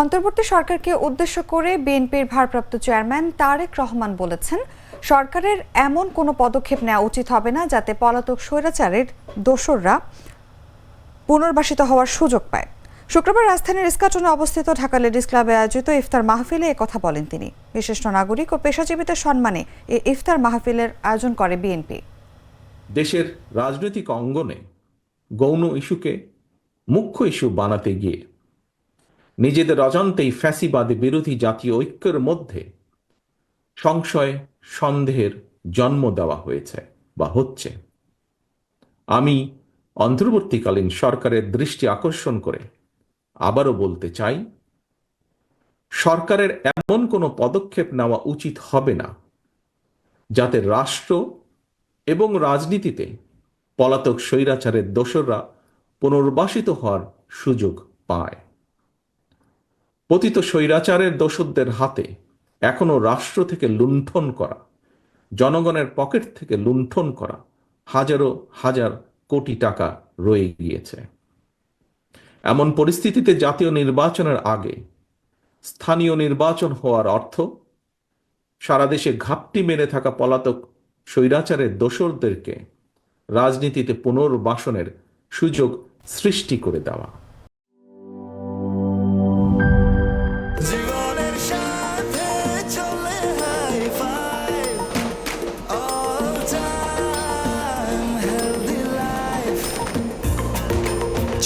অন্তর্বর্তী সরকারকে উদ্দেশ্য করে বিএনপির ভারপ্রাপ্ত চেয়ারম্যান তারেক রহমান বলেছেন, সরকারের এমন কোনো পদক্ষেপ নেওয়া উচিত হবে না যাতে পলাতক স্বৈরাচারের দোসররা পুনর্বাসিত হওয়ার সুযোগ পায়। শুক্রবার রাজধানীর ইস্কাটনে অবস্থিত ঢাকা লেডিস ক্লাবে আয়োজিত ইফতার মাহফিলে কথা বলেন তিনি। বিশিষ্ট নাগরিক ও পেশাজীবীদের সম্মানে এ ইফতার মাহফিলের আয়োজন করে বিএনপি। দেশের রাজনৈতিক অঙ্গনে গৌণ ইস্যুকে মুখ্য ইস্যু বানাতে গিয়ে নিজেদের অজান্তেই ফ্যাসিবাদী বিরোধী জাতীয় ঐক্যের মধ্যে সংশয়, সন্দেহের জন্ম দেওয়া হয়েছে বা হচ্ছে। আমি অন্তর্বর্তীকালীন সরকারের দৃষ্টি আকর্ষণ করে আবারও বলতে চাই, সরকারের এমন কোনো পদক্ষেপ নেওয়া উচিত হবে না যাতে রাষ্ট্র এবং রাজনীতিতে পলাতক স্বৈরাচারের দোসররা পুনর্বাসিত হওয়ার সুযোগ পায়। পতিত স্বৈরাচারের দোসরদের হাতে এখনও রাষ্ট্র থেকে লুণ্ঠন করা, জনগণের পকেট থেকে লুণ্ঠন করা হাজারো হাজার কোটি টাকা রয়ে গিয়েছে। এমন পরিস্থিতিতে জাতীয় নির্বাচনের আগে স্থানীয় নির্বাচন হওয়ার অর্থ সারা দেশে ঘাপটি মেরে থাকা পলাতক স্বৈরাচারের দোসরদেরকে রাজনীতিতে পুনর্বাসনের সুযোগ সৃষ্টি করে দেওয়া।